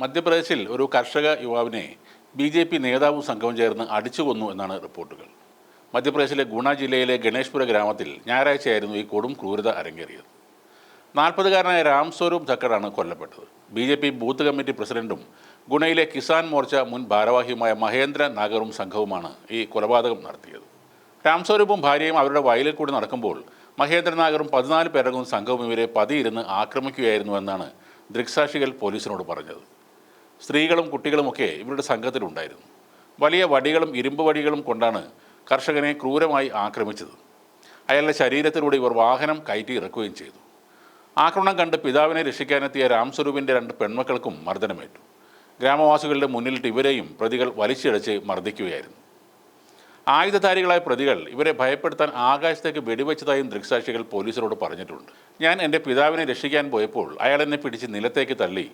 മധ്യപ്രദേശിൽ ഒരു കർഷക യുവാവിനെ ബി ജെ പി നേതാവും സംഘവും ചേർന്ന് അടിച്ചു കൊന്നു എന്നാണ് റിപ്പോർട്ടുകൾ. മധ്യപ്രദേശിലെ ഗുണ ജില്ലയിലെ ഗണേഷ്പുര ഗ്രാമത്തിൽ ഞായറാഴ്ചയായിരുന്നു ഈ കൊടും ക്രൂരത അരങ്ങേറിയത്. നാൽപ്പതുകാരനായ രാം സ്വരൂപ് ധക്കറാണ് കൊല്ലപ്പെട്ടത്. B J P booth committee പ്രസിഡന്റും ഗുണയിലെ കിസാൻ മോർച്ച മുൻ ഭാരവാഹിയുമായ മഹേന്ദ്ര നാഗറും സംഘവുമാണ് ഈ കൊലപാതകം നടത്തിയത്. രാം സ്വരൂപും ഭാര്യയും അവരുടെ വയലിൽ കൂടി നടക്കുമ്പോൾ മഹേന്ദ്ര നാഗറും പതിനാല് പേരടങ്ങും സംഘവും ഇവരെ പതിയിരുന്ന് ആക്രമിക്കുകയായിരുന്നു എന്നാണ് ദൃക്സാക്ഷികൾ പോലീസിനോട് പറഞ്ഞത്. സ്ത്രീകളും കുട്ടികളുമൊക്കെ ഇവരുടെ സംഘത്തിലുണ്ടായിരുന്നു. വലിയ വടികളും ഇരുമ്പ് വടികളും കൊണ്ടാണ് കർഷകനെ ക്രൂരമായി ആക്രമിച്ചത്. അയാളുടെ ശരീരത്തിലൂടെ ഇവർ വാഹനം കയറ്റി ഇറക്കുകയും ചെയ്തു. ആക്രമണം കണ്ട് പിതാവിനെ രക്ഷിക്കാനെത്തിയ രാംസ്വരൂപിന്റെ രണ്ട് പെൺമക്കൾക്കും മർദ്ദനമേറ്റു. ഗ്രാമവാസികളുടെ മുന്നിലിട്ട് ഇവരെയും പ്രതികൾ വലിച്ചിഴച്ച് മർദ്ദിക്കുകയായിരുന്നു. ആയുധധാരികളായ പ്രതികൾ ഇവരെ ഭയപ്പെടുത്താൻ ആകാശത്തേക്ക് വെടിവെച്ചതായും ദൃക്സാക്ഷികൾ പോലീസിനോട് പറഞ്ഞിട്ടുണ്ട്. ഞാൻ എന്റെ പിതാവിനെ രക്ഷിക്കാൻ പോയപ്പോൾ അയാൾ എന്നെ പിടിച്ച് നിലത്തേക്ക് തള്ളി.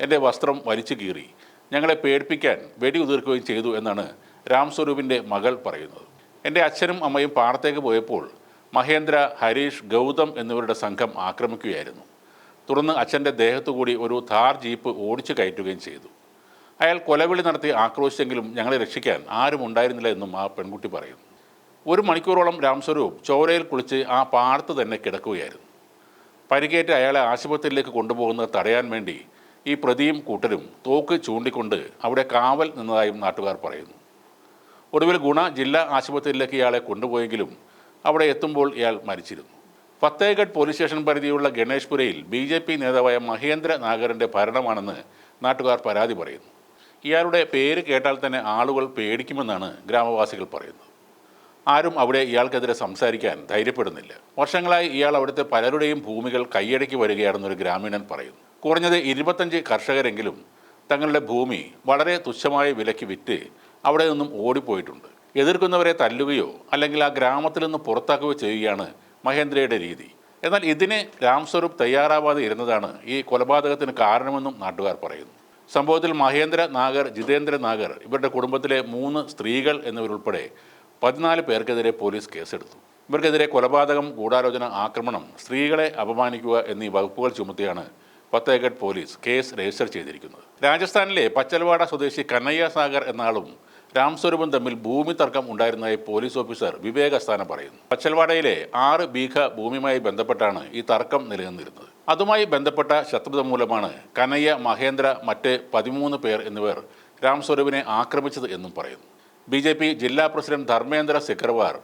എന്റെ വസ്ത്രം വലിച്ചു കീറി. ഞങ്ങളെ പേടിപ്പിക്കാൻ വെടി ഉതിർക്കുകയും ചെയ്തു എന്നാണ് രാം സ്വരൂപിന്റെ മകൾ പറയുന്നത്. എന്റെ അച്ഛനും അമ്മയും പാടത്തേക്ക് പോയപ്പോൾ മഹേന്ദ്ര ഹരീഷ് ഗൗതം എന്നിവരുടെ സംഘം ആക്രമിക്കുകയായിരുന്നു. തുടർന്ന് അച്ഛന്റെ ദേഹത്തുകൂടി ഒരു ഥാർ ജീപ്പ് ഓടിച്ചു കയറ്റുകയും ചെയ്തു. അയാൾ കൊലവിളി നടത്തി ആക്രോശിച്ചെങ്കിലും ഞങ്ങളെ രക്ഷിക്കാൻ ആരും ഉണ്ടായിരുന്നില്ല എന്നും ആ പെൺകുട്ടി പറയുന്നു. ഒരു മണിക്കൂറോളം രാംസ്വരൂപ് ചോരയിൽ കുളിച്ച് ആ പാടത്ത് തന്നെ കിടക്കുകയായിരുന്നു. പരിക്കേറ്റ് അയാളെ ആശുപത്രിയിലേക്ക് കൊണ്ടുപോകുന്നത് തടയാൻ വേണ്ടി ഈ പ്രതിയും കൂട്ടരും തോക്ക് ചൂണ്ടിക്കൊണ്ട് അവിടെ കാവൽ നിന്നതായും നാട്ടുകാർ പറയുന്നു. ഒടുവിൽ ഗുണ ജില്ലാ ആശുപത്രിയിലേക്ക് ഇയാളെ കൊണ്ടുപോയെങ്കിലും അവിടെ എത്തുമ്പോൾ ഇയാൾ മരിച്ചിരുന്നു. ഫത്തേഗഡ് പോലീസ് സ്റ്റേഷൻ പരിധിയുള്ള ഗണേഷ്പുരയിൽ ബി നേതാവായ മഹേന്ദ്ര നാഗറിന്റെ ഭരണമാണെന്ന് നാട്ടുകാർ പരാതി പറയുന്നു. ഇയാളുടെ പേര് കേട്ടാൽ തന്നെ ആളുകൾ പേടിക്കുമെന്നാണ് ഗ്രാമവാസികൾ പറയുന്നത്. ആരും അവിടെ ഇയാൾക്കെതിരെ സംസാരിക്കാൻ ധൈര്യപ്പെടുന്നില്ല. വർഷങ്ങളായി ഇയാൾ അവിടുത്തെ പലരുടെയും ഭൂമികൾ കൈയടക്കി വരികയാണെന്നൊരു ഗ്രാമീണൻ പറയുന്നു. കുറഞ്ഞത് ഇരുപത്തഞ്ച് കർഷകരെങ്കിലും തങ്ങളുടെ ഭൂമി വളരെ തുച്ഛമായ വിലയ്ക്ക് വിറ്റ് അവിടെ നിന്നും ഓടിപ്പോയിട്ടുണ്ട്. എതിർക്കുന്നവരെ തല്ലുകയോ അല്ലെങ്കിൽ ആ ഗ്രാമത്തിൽ നിന്ന് പുറത്താക്കുകയോ ചെയ്യുകയാണ് മഹേന്ദ്രയുടെ രീതി. എന്നാൽ ഇതിന് രാംസ്വരൂപ് തയ്യാറാവാതെ ഇരുന്നതാണ് ഈ കൊലപാതകത്തിന് കാരണമെന്നും നാട്ടുകാർ പറയുന്നു. സംഭവത്തിൽ മഹേന്ദ്ര നാഗർ ജിതേന്ദ്ര നാഗർ ഇവരുടെ കുടുംബത്തിലെ മൂന്ന് സ്ത്രീകൾ എന്നിവരുൾപ്പെടെ പതിനാല് പേർക്കെതിരെ പോലീസ് കേസെടുത്തു. ഇവർക്കെതിരെ കൊലപാതകം ഗൂഢാലോചന ആക്രമണം സ്ത്രീകളെ അപമാനിക്കുക എന്നീ വകുപ്പുകൾ ചുമത്തിയാണ് പത്തേഗഡ് പോലീസ് കേസ് രജിസ്റ്റർ ചെയ്തിരിക്കുന്നത്. രാജസ്ഥാനിലെ പച്ചൽവാഡ സ്വദേശി കന്നയ്യ സാഗർ എന്നാളും രാംസ്വരൂപം തമ്മിൽ ഭൂമി തർക്കം ഉണ്ടായിരുന്നതായി പോലീസ് ഓഫീസർ വിവേകസ്ഥാനം പറയുന്നു. പച്ചൽവാഡയിലെ ആറ് ബീഘ ഭൂമിയുമായി ബന്ധപ്പെട്ടാണ് ഈ തർക്കം നിലനിന്നിരുന്നത്. അതുമായി ബന്ധപ്പെട്ട ശത്രുത മൂലമാണ് കനയ്യ മഹേന്ദ്ര മറ്റ് പതിമൂന്ന് പേർ എന്നിവർ രാംസ്വരൂപിനെ ആക്രമിച്ചത് എന്നും പറയുന്നു. ബി ജെ പി ജില്ലാ പ്രസിഡന്റ് ധർമ്മേന്ദ്ര സിക്കർവാർ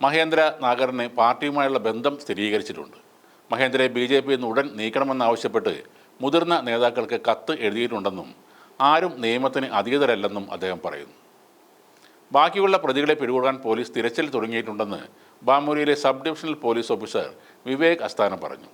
മഹേന്ദ്ര നാഗറിന് പാർട്ടിയുമായുള്ള ബന്ധം സ്ഥിരീകരിച്ചിട്ടുണ്ട്. മഹേന്ദ്രയെ ബി ജെ പി നിന്ന് ഉടൻ നീക്കണമെന്നാവശ്യപ്പെട്ട് മുതിർന്ന നേതാക്കൾക്ക് കത്ത് എഴുതിയിട്ടുണ്ടെന്നും ആരും നിയമത്തിന് അതീതരല്ലെന്നും അദ്ദേഹം പറയുന്നു. ബാക്കിയുള്ള പ്രതികളെ പിടികൂടാൻ പോലീസ് തിരച്ചിൽ തുടങ്ങിയിട്ടുണ്ടെന്ന് ബാമൂരിയിലെ sub divisional police officer Vivek Asthana പറഞ്ഞു.